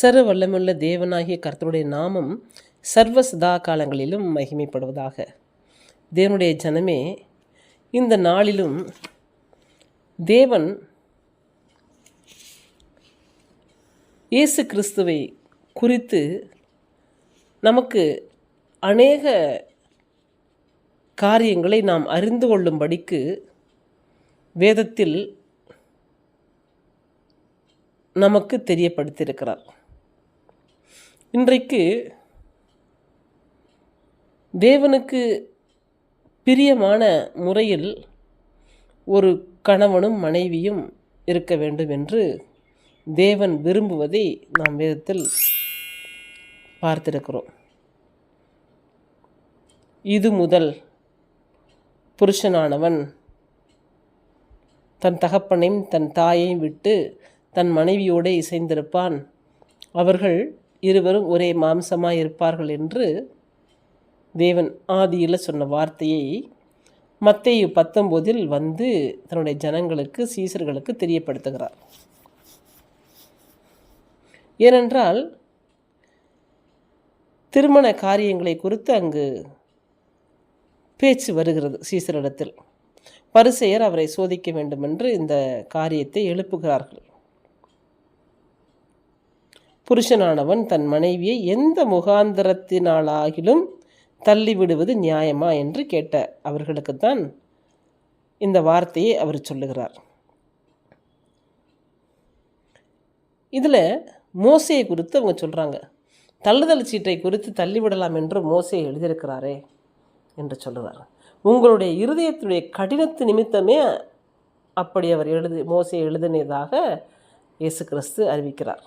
சர்வ வல்லமுள்ள தேவனாகிய கர்த்தருடைய நாமம் சர்வ சதா காலங்களிலும் மகிமைப்படுவதாக. தேவனுடைய ஜனமே இந்த நாளிலும் தேவன் இயேசு கிறிஸ்துவை குறித்து நமக்கு அநேக காரியங்களை நாம் அறிந்து கொள்ளும்படிக்கு வேதத்தில் நமக்கு தெரியப்படுத்தியிருக்கிறார். இன்றைக்கு தேவனுக்கு பிரியமான முறையில் ஒரு கணவனும் மனைவியும் இருக்க வேண்டும் என்று தேவன் விரும்புவதை நாம் வேதத்தில் பார்த்திருக்கிறோம். இது முதல் புருஷனானவன் தன் தகப்பனையும் தன் தாயையும் விட்டு தன் மனைவியோடு இசைந்திருப்பான். அவர்கள் இருவரும் ஒரே மாம்சமாக இருப்பார்கள் என்று தேவன் ஆதியில் சொன்ன வார்த்தையை மத்தேயு பத்தொம்போதில் வந்து தன்னுடைய ஜனங்களுக்கு சீசர்களுக்கு தெரியப்படுத்துகிறார். ஏனென்றால் திருமண காரியங்களை குறித்து அங்கு பேச்சு வருகிறது சீசரிடத்தில். பரிசெயர் அவரை சோதிக்க வேண்டுமென்று இந்த காரியத்தை எழுப்புகிறார்கள். புருஷனானவன் தன் மனைவியை எந்த முகாந்திரத்தினாலாகிலும் தள்ளிவிடுவது நியாயமா என்று கேட்ட அவர்களுக்குத்தான் இந்த வார்த்தையை அவர் சொல்லுகிறார். இதில் மோசையை குறித்து அவங்க சொல்கிறாங்க தள்ளுதல் சீட்டை குறித்து தள்ளிவிடலாம் என்று மோசை எழுதியிருக்கிறாரே என்று சொல்கிறார் உங்களுடைய இருதயத்துடைய கடினத்து நிமித்தமே அப்படி அவர் எழுதி மோசை எழுதினதாக இயேசு கிறிஸ்து அறிவிக்கிறார்.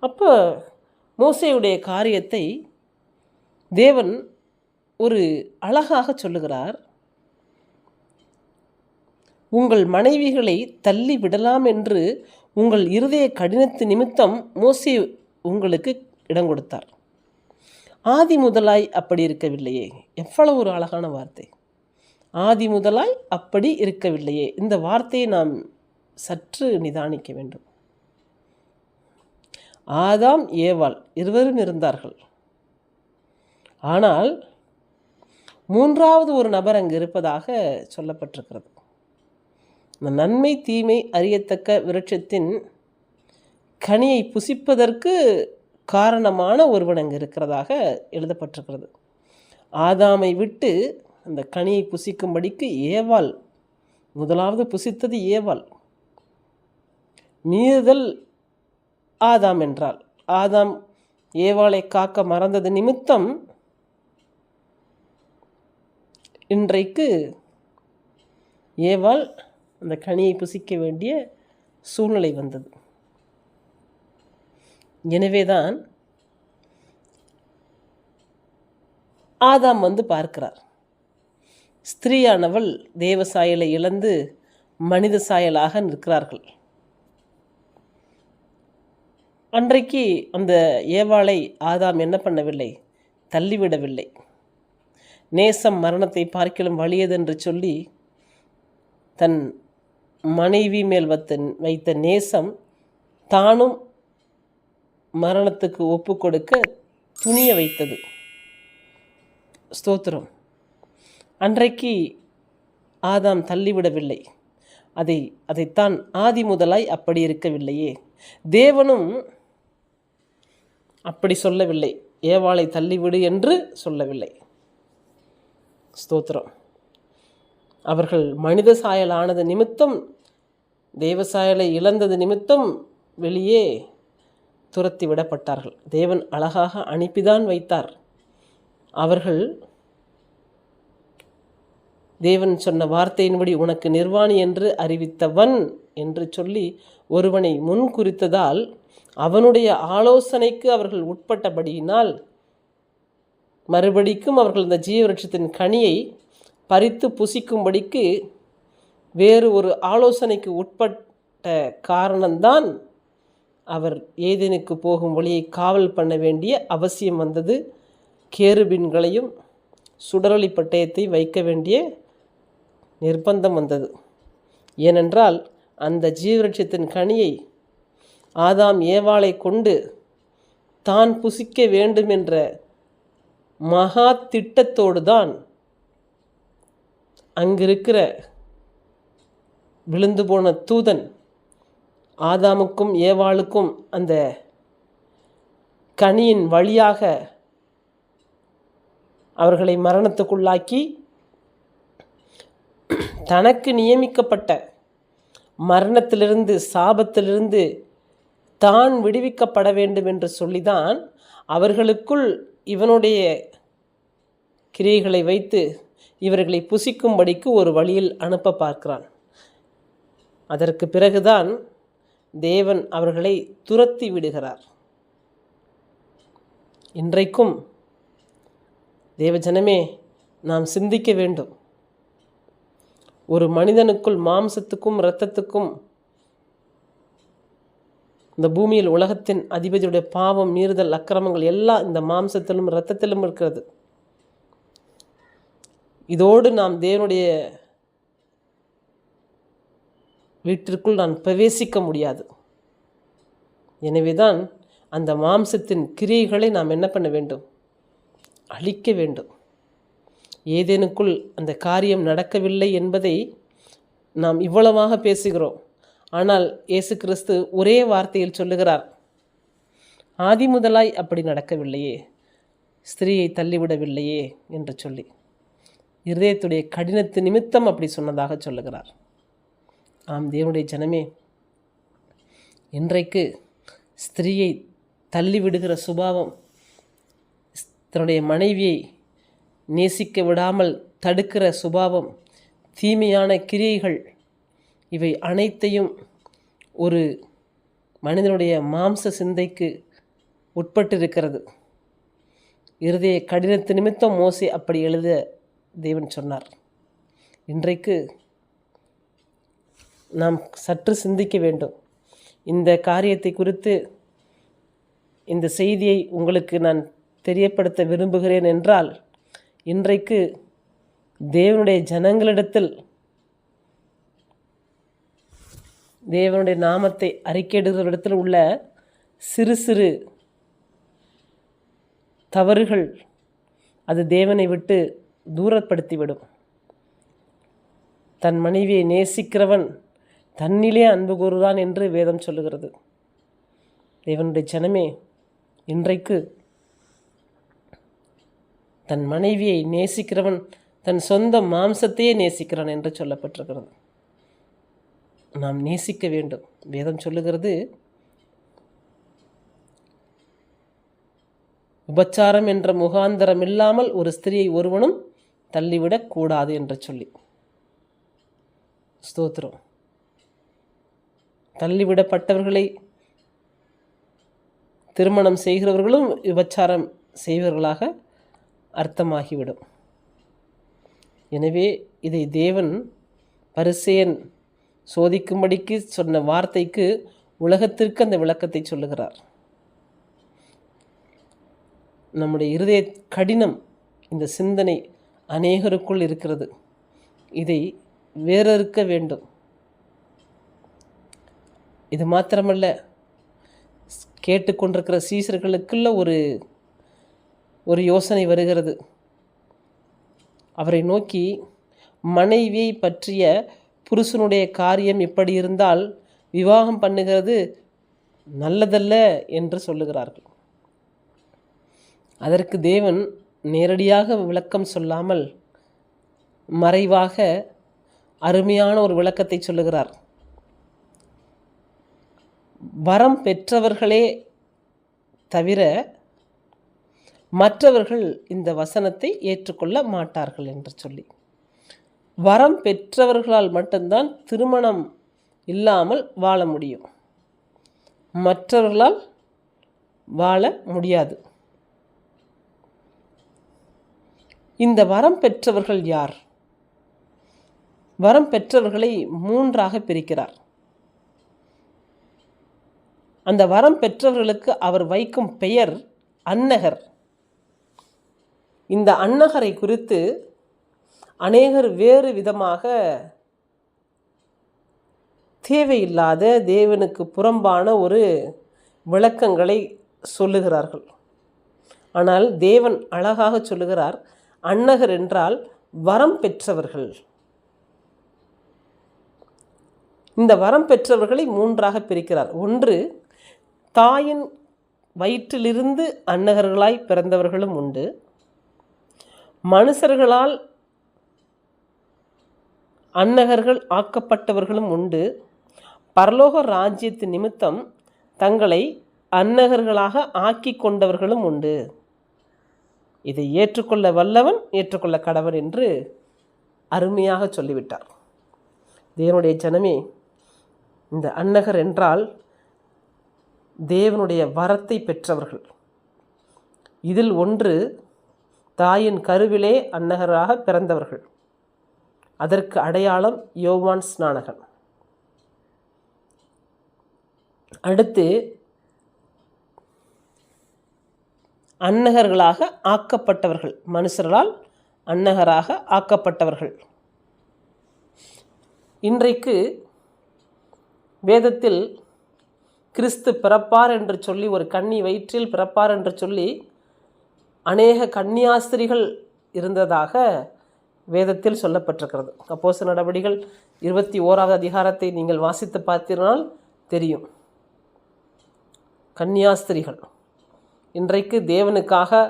அப்போ மோசையுடைய காரியத்தை தேவன் ஒரு அழகாக சொல்லுகிறார். உங்கள் மனைவிகளை தள்ளி விடலாம் என்று உங்கள் இருதய கடினத்து நிமித்தம் மோசே உங்களுக்கு இடம் கொடுத்தார். ஆதி முதலாய் அப்படி இருக்கவில்லையே. எவ்வளவு ஒரு அழகான வார்த்தை. ஆதி முதலாய் அப்படி இருக்கவில்லையே. இந்த வார்த்தையை நாம் சற்று நிதானிக்க வேண்டும். ஆதாம் ஏவாள் இருவரும் இருந்தார்கள். ஆனால் மூன்றாவது ஒரு நபர் அங்கு இருப்பதாக சொல்லப்பட்டிருக்கிறது. இந்த நன்மை தீமை அறியத்தக்க விருட்சத்தின் கனியை புசிப்பதற்கு காரணமான ஒருவன் அங்கு இருக்கிறதாக எழுதப்பட்டிருக்கிறது. ஆதாமை விட்டு அந்த கனியை புசிக்கும்படிக்கு ஏவாள் முதலாவது புசித்தது ஏவாள். மீறுதல் ஆதாம் என்றால் ஆதாம் ஏவாளை காக்க மறந்தது நிமித்தம் இன்றைக்கு ஏவாள் அந்த கனியை புசிக்க வேண்டிய சூழ்நிலை வந்தது. எனவேதான் ஆதாம் வந்து பார்க்கிறார். ஸ்திரீயானவள் தேவ சாயலை இழந்து மனித சாயலாக நிற்கிறார்கள். அன்றைக்கு அந்த ஏவாளை ஆதாம் என்ன பண்ணவில்லை? தள்ளிவிடவில்லை. நேசம் மரணத்தை பார்க்கலும் வலியதென்று சொல்லி தன் மனைவி மேல் வைத்த வைத்த நேசம் தானும் மரணத்துக்கு ஒப்பு கொடுக்க துணிய வைத்தது. ஸ்தோத்திரம். அன்றைக்கு ஆதாம் தள்ளிவிடவில்லை. அதை அதைத்தான் ஆதி முதலாய் அப்படி இருக்கவில்லையே. தேவனும் அப்படி சொல்லவில்லை. ஏவாளை தள்ளிவிடு என்று சொல்லவில்லை. ஸ்தோத்திரம். அவர்கள் மனித சாயலானது நிமித்தம் தேவசாயலை இழந்தது நிமித்தம் வெளியே துரத்தி விடப்பட்டார்கள். தேவன் அழகாக அனுப்பிதான் வைத்தார். அவர்கள் தேவன் சொன்ன வார்த்தையின்படி உனக்கு நிர்வாணி என்று அறிவித்தவன் என்று சொல்லி ஒருவனை முன் குறித்ததால் அவனுடைய ஆலோசனைக்கு அவர்கள் உட்பட்டபடியினால் மறுபடிக்கும் அவர்கள் இந்த ஜீவவருஷத்தின் கனியை பறித்து புசிக்கும்படிக்கு வேறு ஒரு ஆலோசனைக்கு உட்பட்ட காரணம்தான் அவர் ஏதேனுக்கு போகும் வழியை காவல் பண்ண வேண்டிய அவசியம் வந்தது. கேருபின்களையும் சுடரொளி பட்டயத்தை வைக்க வேண்டிய நிர்பந்தம் வந்தது. ஏனென்றால் அந்த ஜீவரட்சத்தின் கனியை ஆதாம் ஏவாளை கொண்டு தான் புசிக்க வேண்டும் என்ற மகா திட்டத்தோடு தான் அங்கிருக்கிற விழுந்து போன தூதன் ஆதாமுக்கும் ஏவாளுக்கும் அந்த கனியின் வழியாக அவர்களை மரணத்துக்குள்ளாக்கி தனக்கு நியமிக்கப்பட்ட மரணத்திலிருந்து சாபத்திலிருந்து தான் விடுவிக்கப்பட வேண்டும் என்று சொல்லிதான் அவர்களுக்குள் இவனுடைய கிரியைகளை வைத்து இவர்களை புசிக்கும்படிக்கு ஒரு வழியில் அனுப்ப பார்க்கிறான். அதற்கு பிறகுதான் தேவன் அவர்களை துரத்தி விடுகிறார். இன்றைக்கும் தேவஜனமே நாம் சிந்திக்க வேண்டும். ஒரு மனிதனுக்குள் மாம்சத்துக்கும் இரத்தத்துக்கும் இந்த பூமியில் உலகத்தின் அதிபதியுடைய பாவம் மீறுதல் அக்கிரமங்கள் எல்லாம் இந்த மாம்சத்திலும் இரத்தத்திலும் இருக்கிறது. இதோடு நாம் தேவனுடைய வீட்டிற்குள் நான் பிரவேசிக்க முடியாது. எனவேதான் அந்த மாம்சத்தின் கிரியைகளை நாம் என்ன பண்ண வேண்டும்? அழிக்க வேண்டும். ஏதேனுக்குள் அந்த காரியம் நடக்கவில்லை என்பதை நாம் இவ்வளவாக பேசுகிறோம். ஆனால் இயேசு கிறிஸ்து ஒரே வார்த்தையில் சொல்லுகிறார் ஆதி முதலாய் அப்படி நடக்கவில்லையே ஸ்திரீயை தள்ளிவிடவில்லையே என்று சொல்லி இருதயத்துடைய கடினத்து நிமித்தம் அப்படி சொன்னதாக சொல்லுகிறார். ஆம் தேவனுடைய ஜனமே இன்றைக்கு ஸ்திரீயை தள்ளிவிடுகிற சுபாவம் தன்னுடைய மனைவியை நேசிக்க விடாமல் தடுக்கிற சுபாவம் தீமையான கிரியைகள் இவை அனைத்தையும் ஒரு மனிதனுடைய மாம்ச சிந்தைக்கு உட்பட்டிருக்கிறது. இருதய கடினத்து நிமித்தம் மோசி அப்படி எழுத தேவன் சொன்னார். இன்றைக்கு நாம் சற்று சிந்திக்க வேண்டும். இந்த காரியத்தை குறித்து இந்த செய்தியை உங்களுக்கு நான் தெரியப்படுத்த விரும்புகிறேன் என்றால் இன்றைக்கு தேவனுடைய ஜனங்களிடத்தில் தேவனுடைய நாமத்தை அறிக்கையிடுகிறவரிடத்தில் உள்ள சிறு சிறு தவறுகள் அது தேவனை விட்டு தூரப்படுத்திவிடும். தன் மனைவியை நேசிக்கிறவன் தன்னிலே அன்பு கூறுதான் என்று வேதம் சொல்லுகிறது. தேவனுடைய ஜனமே இன்றைக்கு தன் மனைவியை நேசிக்கிறவன் தன் சொந்த மாம்சத்தையே நேசிக்கிறான் என்று சொல்லப்பட்டிருக்கிறது. நாம் நேசிக்க வேண்டும். வேதம் சொல்லுகிறது உபச்சாரம் என்ற முகாந்தரம் இல்லாமல் ஒரு ஸ்திரியை ஒருவனும் தள்ளிவிடக் கூடாது என்று சொல்லி. ஸ்தோத்திரம். தள்ளிவிடப்பட்டவர்களை திருமணம் செய்கிறவர்களும் விபச்சாரம் செய்வர்களாக அர்த்தமாகிவிடும். எனவே இதை தேவன் பரிசேன் சோதிக்கும்படிக்கு சொன்ன வார்த்தைக்கு உலகத்திற்கு அந்த விளக்கத்தை சொல்லுகிறார். நம்முடைய இருதய கடினம் இந்த சிந்தனை அநேகருக்குள் இருக்கிறது. இதை வேறறுக்க வேண்டும். இது மாத்திரமல்ல கேட்டுக்கொண்டிருக்கிற சீசர்களுக்குள்ள ஒரு ஒரு யோசனை வருகிறது. அவரை நோக்கி மனைவியை பற்றிய புருஷனுடைய காரியம் இப்படி இருந்தால் விவாகம் பண்ணுகிறது நல்லதல்ல என்று சொல்லுகிறார்கள். அதற்கு தேவன் நேரடியாக விளக்கம் சொல்லாமல் மறைவாக அருமையான ஒரு விளக்கத்தை சொல்லுகிறார். வரம் பெற்றவர்களே தவிர மற்றவர்கள் இந்த வசனத்தை ஏற்றுக்கொள்ள மாட்டார்கள் என்று சொல்லி. வரம் பெற்றவர்களால் மட்டும்தான் திருமணம் இல்லாமல் வாழ முடியும். மற்றவர்களால் வாழ முடியாது. இந்த வரம் பெற்றவர்கள் யார்? வரம் பெற்றவர்களை மூன்றாக பிரிக்கிறார். அந்த வரம் பெற்றவர்களுக்கு அவர் வைக்கும் பெயர் அன்னகர். இந்த அன்னகரை குறித்து அநேகர் வேறு விதமாக தேவையில்லாத தேவனுக்கு புறம்பான ஒரு விளக்கங்களை சொல்லுகிறார்கள். ஆனால் தேவன் அழகாக சொல்லுகிறார் அன்னகர் என்றால் வரம் பெற்றவர்கள். இந்த வரம் பெற்றவர்களை மூன்றாக பிரிக்கிறார். ஒன்று தாயின் வயிற்றிலிருந்து அன்னகர்களாய் பிறந்தவர்களும் உண்டு. மனுஷர்களால் அன்னகர்கள் ஆக்கப்பட்டவர்களும் உண்டு. பரலோக ராஜ்யத்து நிமித்தம் தங்களை அன்னகர்களாக ஆக்கி கொண்டவர்களும் உண்டு. இதை ஏற்றுக்கொள்ள வல்லவன் ஏற்றுக்கொள்ள கடவன் என்று அருமையாக சொல்லிவிட்டார். தேவனுடைய ஜனமே இந்த அன்னகர் என்றால் தேவனுடைய வரத்தை பெற்றவர்கள். இதில் ஒன்று தாயின் கருவிலே அன்னகராக பிறந்தவர்கள். அதற்கு அடையாளம் யோவான் ஸ்நானகன். அடுத்து அன்னகர்களாக ஆக்கப்பட்டவர்கள். மனுஷர்களால் அன்னகராக ஆக்கப்பட்டவர்கள். இன்றைக்கு வேதத்தில் கிறிஸ்து பிறப்பார் என்று சொல்லி ஒரு கன்னி வயிற்றில் பிறப்பார் என்று சொல்லி அநேக கன்னியாஸ்திரிகள் இருந்ததாக வேதத்தில் சொல்லப்பட்டிருக்கிறது. அப்போஸ் நடவடிகள் இருபத்தி ஓராவது அதிகாரத்தை நீங்கள் வாசித்து பார்த்தீர்கள் தெரியும். கன்னியாஸ்திரிகள் இன்றைக்கு தேவனுக்காக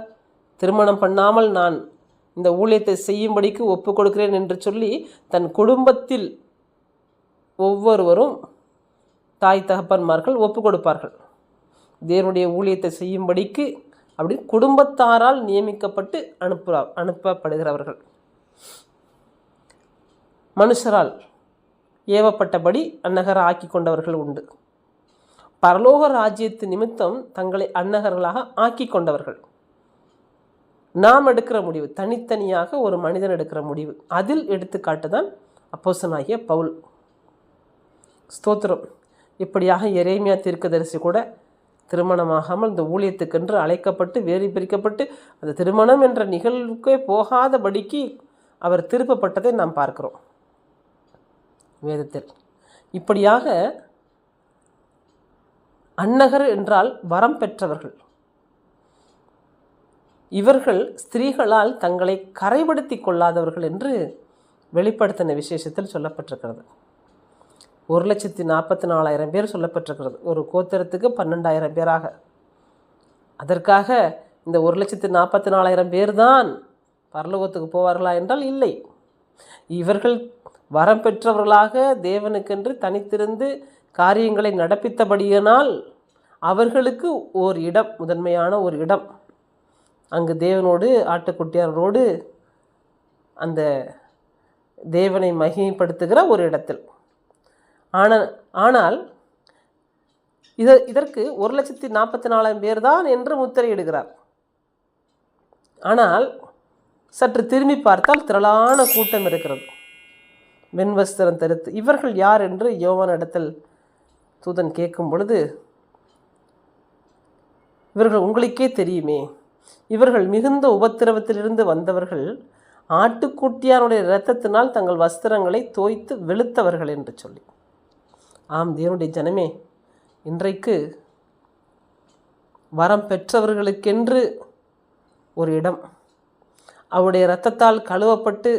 திருமணம் பண்ணாமல் நான் இந்த ஊழியத்தை செய்யும்படிக்கு ஒப்பு கொடுக்கிறேன் என்று சொல்லி தன் குடும்பத்தில் ஒவ்வொருவரும் தாய் தகப்பன்மார்கள் ஒப்பு கொடுப்பார்கள் தேவனுடைய ஊழியத்தை செய்யும்படிக்கு அப்படி குடும்பத்தாரால் நியமிக்கப்பட்டு அனுப்புகிறா அனுப்பப்படுகிறவர்கள். மனுஷரால் ஏவப்பட்டபடி அன்னகர ஆக்கி கொண்டவர்கள் உண்டு. பரலோக ராஜ்யத்து நிமித்தம் தங்களை அன்னகர்களாக ஆக்கி கொண்டவர்கள். நாம் எடுக்கிற முடிவு தனித்தனியாக ஒரு மனிதன் எடுக்கிற முடிவு. அதில் எடுத்துக்காட்டு தான் அப்போசனாகிய பவுல். ஸ்தோத்திரம். இப்படியாக எரேமியா தீர்க்கதரிசி கூட திருமணமாகாமல் இந்த ஊழியத்துக்கென்று அழைக்கப்பட்டு வேறு பிரிக்கப்பட்டு அந்த திருமணம் என்ற நிகழ்வுக்கே போகாதபடிக்கு அவர் திருப்பப்பட்டதை நாம் பார்க்கிறோம். வேதத்தில். இப்படியாக அன்னகர் என்றால் வரம் பெற்றவர்கள். இவர்கள் ஸ்திரீகளால் தங்களை கரைப்படுத்தி கொள்ளாதவர்கள் என்று வெளிப்படுத்தின விசேஷத்தில் சொல்லப்பட்டிருக்கிறது. ஒரு லட்சத்தி நாற்பத்தி நாலாயிரம் பேர் சொல்லப்பட்டிருக்கிறது. ஒரு கோத்திரத்துக்கு பன்னெண்டாயிரம் பேராக. அதற்காக இந்த ஒரு லட்சத்தி நாற்பத்தி நாலாயிரம் பேர் தான் பரலோகத்துக்கு போவார்களா என்றால் இல்லை. இவர்கள் வரம் பெற்றவர்களாக தேவனுக்கென்று தனித்திருந்து காரியங்களை நடப்பித்தபடியினால் அவர்களுக்கு ஓர் இடம் முதன்மையான ஒரு இடம். அங்கு தேவனோடு ஆட்டுக்குட்டியாரோடு அந்த தேவனை மகிமைப்படுத்துகிற ஒரு இடத்தில். ஆனால் ஆனால் இத இதற்கு ஒரு லட்சத்தி நாற்பத்தி நாலாயிரம் பேர் தான் என்று முத்திரையிடுகிறார். ஆனால் சற்று திரும்பி பார்த்தால் திரளான கூட்டம் இருக்கிறது. வெண்வஸ்திரம் தரித்து இவர்கள் யார் என்று யோவான் இடத்தில் தூதன் கேட்கும் பொழுது இவர்கள் உங்களுக்கே தெரியுமே இவர்கள் மிகுந்த உபத்திரவத்திலிருந்து வந்தவர்கள் ஆட்டுக்குட்டியாருடைய இரத்தத்தினால் தங்கள் வஸ்திரங்களை தோய்த்து வெளுத்தவர்கள் என்று சொல்லி. ஆம் தேவனுடைய ஜனமே இன்றைக்கு வரம் பெற்றவர்களுக்கென்று ஒரு இடம். அவருடைய இரத்தத்தால் கழுவப்பட்டு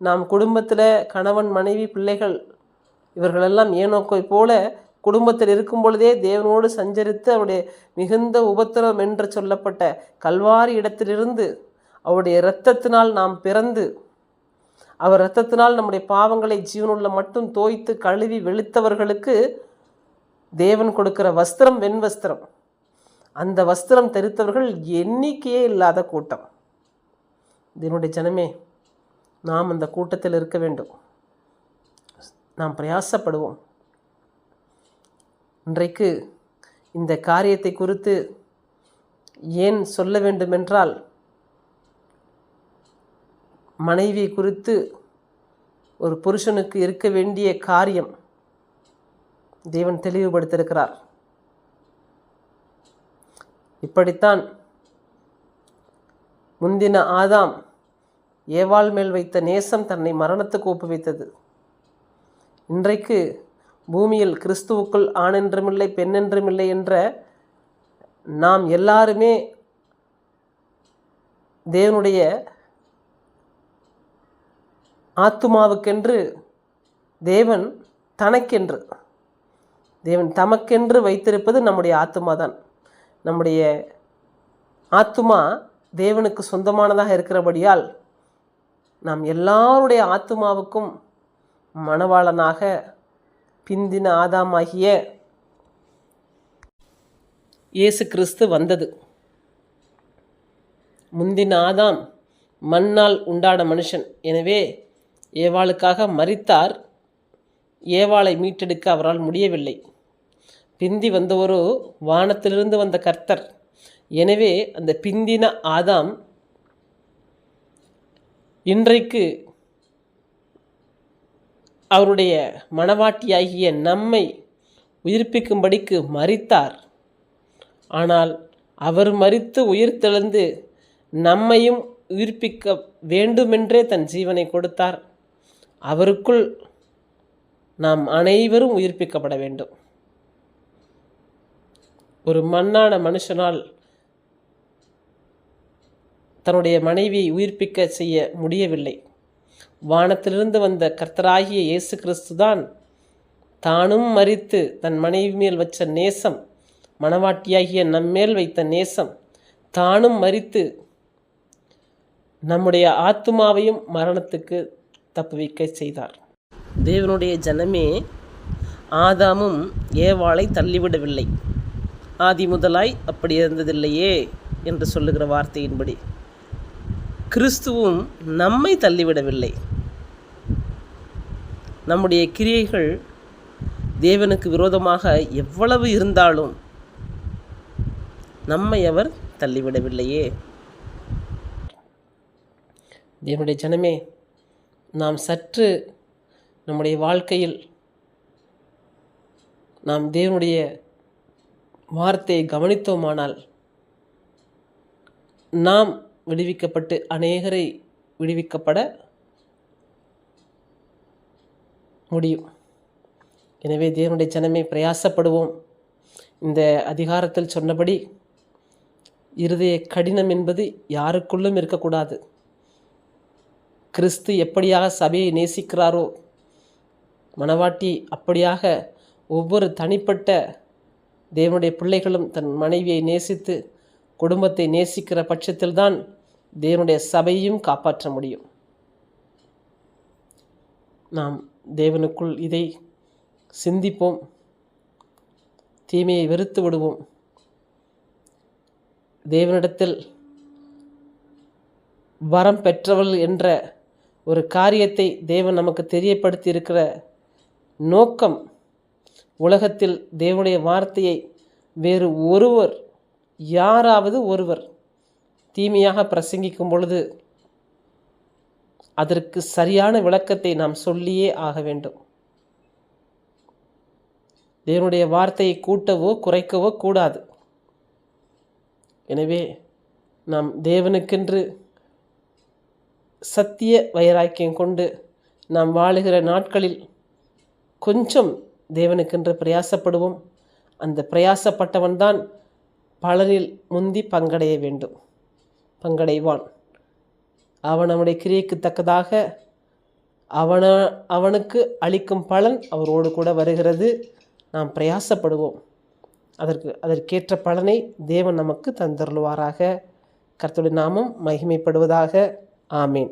நாம் குடும்பத்தில் கணவன் மனைவி பிள்ளைகள் இவர்களெல்லாம் ஏனோக்கை போல குடும்பத்தில் இருக்கும் பொழுதே தேவனோடு சஞ்சரித்து அவருடைய மிகுந்த உபத்திரம் என்று சொல்லப்பட்ட கல்வாரி இடத்திலிருந்து அவருடைய இரத்தத்தினால் நாம் பிறந்து அவர் இரத்தத்தினால் நம்முடைய பாவங்களை ஜீவனுள்ள மட்டும் தோய்த்து கழுவி வெளுத்தவர்களுக்கு தேவன் கொடுக்கிற வஸ்திரம் வெண் வஸ்திரம். அந்த வஸ்திரம் தரித்தவர்கள் எண்ணிக்கையே இல்லாத கூட்டம். இதனுடைய ஜனமே நாம் அந்த கூட்டத்தில் இருக்க வேண்டும். நாம் பிரயாசப்படுவோம். இன்றைக்கு இந்த காரியத்தை குறித்து ஏன் சொல்ல வேண்டுமென்றால் மனைவி குறித்து ஒரு புருஷனுக்கு இருக்க வேண்டிய காரியம் தேவன் தெளிவுபடுத்தியிருக்கிறார். இப்படித்தான் முந்தின ஆதாம் ஏவாள் மேல் வைத்த நேசம் தன்னை மரணத்துக்கு ஒப்புவித்தது. இன்றைக்கு பூமியில் கிறிஸ்துவுக்குள் ஆணென்றுமில்லை பெண்ணென்றுமில்லை என்ற நாம் எல்லாருமே தேவனுடைய ஆத்துமாவுக்கென்று தேவன் தனக்கென்று தேவன் தமக்கென்று வைத்திருப்பது நம்முடைய ஆத்துமா தான் நம்முடைய ஆத்துமா தேவனுக்கு சொந்தமானதாக இருக்கிறபடியால் நாம் எல்லாருடைய ஆத்துமாவுக்கும் மணவாளனாக பிந்தின ஆதாமாகிய இயேசு கிறிஸ்து வந்தது. முந்தின ஆதாம் மண்ணால் உண்டான மனுஷன். எனவே ஏவாளுக்காக மறித்தார் ஏவாளை மீட்டெடுக்க அவரால் முடியவில்லை. பிந்தி வந்தவரோ வானத்திலிருந்து வந்த கர்த்தர். எனவே அந்த பிந்தின ஆதாம் இன்றைக்கு அவருடைய மணவாட்டியாகிய நம்மை உயிர்ப்பிக்கும்படிக்கு மறித்தார். ஆனால் அவர் மறித்து உயிர்த்தெழுந்து நம்மையும் உயிர்ப்பிக்க வேண்டுமென்றே தன் ஜீவனை கொடுத்தார். அவருக்குள் நாம் அனைவரும் உயிர்ப்பிக்கப்பட வேண்டும். ஒரு மண்ணான மனுஷனால் தன்னுடைய மனைவியை உயிர்ப்பிக்க செய்ய முடியவில்லை. வானத்திலிருந்து வந்த கர்த்தராகிய இயேசு கிறிஸ்து தான் தானும் மறித்து தன் மனைவி மேல் வச்ச நேசம் மணவாட்டியாகிய நம்மேல் வைத்த நேசம் தானும் மறித்து நம்முடைய ஆத்துமாவையும் மரணத்துக்கு தப்புவிக்க செய்தார். தேவனுடைய ஜனமே ஆதாமும் ஏவாளை தள்ளிவிடவில்லை. ஆதி முதலாய் அப்படி இருந்ததில்லையே என்று சொல்லுகிற வார்த்தையின்படி. கிறிஸ்துவும் நம்மை தள்ளிவிடவில்லை. நம்முடைய கிரியைகள் தேவனுக்கு விரோதமாக எவ்வளவு இருந்தாலும் நம்மை அவர் தள்ளிவிடவில்லையே. தேவனுடைய ஜனமே நாம் சற்று நம்முடைய வாழ்க்கையில் நாம் தேவனுடைய வார்த்தையை கவனித்தோமானால் நாம் விடுவிக்கப்பட்டு அநேகரை விடுவிக்கப்பட முடியும். எனவே தேவனுடைய ஜனமே பிரயாசப்படுவோம். இந்த அதிகாரத்தில் சொன்னபடி இருதய கடினம் என்பது யாருக்குள்ளும் இருக்கக்கூடாது. கிறிஸ்து எப்படியாக சபையை நேசிக்கிறாரோ மணவாட்டி அப்படியாக ஒவ்வொரு தனிப்பட்ட தேவனுடைய பிள்ளைகளும் தன் மனைவியை நேசித்து குடும்பத்தை நேசிக்கிற பட்சத்தில்தான் தேவனுடைய சபையும் காப்பாற்ற முடியும். நாம் தேவனுக்குள் இதை சிந்திப்போம். தீமையை வெறுத்து விடுவோம். தேவனிடத்தில் வரம் பெற்றவள் என்ற ஒரு காரியத்தை தேவன் நமக்கு தெரியப்படுத்தி இருக்கிற நோக்கம் உலகத்தில் தேவனுடைய வார்த்தையை வேறு ஒருவர் யாராவது ஒருவர் தீமையாக பிரசங்கிக்கும் பொழுது அதற்கு சரியான விளக்கத்தை நாம் சொல்லியே ஆக வேண்டும். தேவனுடைய வார்த்தையை கூட்டவோ குறைக்கவோ கூடாது. எனவே நாம் தேவனுக்கென்று சத்திய வைராக்கியம் கொண்டு நாம் வாழுகிற நாட்களில் கொஞ்சம் தேவனுக்கென்று பிரயாசப்படுவோம். அந்த பிரயாசப்பட்டவன்தான் பலனில் முந்தி பங்கடைய வேண்டும். பங்கடைவான். அவன் அவனுடைய கிரியைக்கு தக்கதாக அவன அவனுக்கு அளிக்கும் பலன் அவரோடு கூட வருகிறது. நாம் பிரயாசப்படுவோம். அதற்கு அதற்கேற்ற பலனை தேவன் நமக்கு தந்தருள்வாராக. கர்த்தருடைய நாமம் மகிமைப்படுவதாக. ஆமீன்.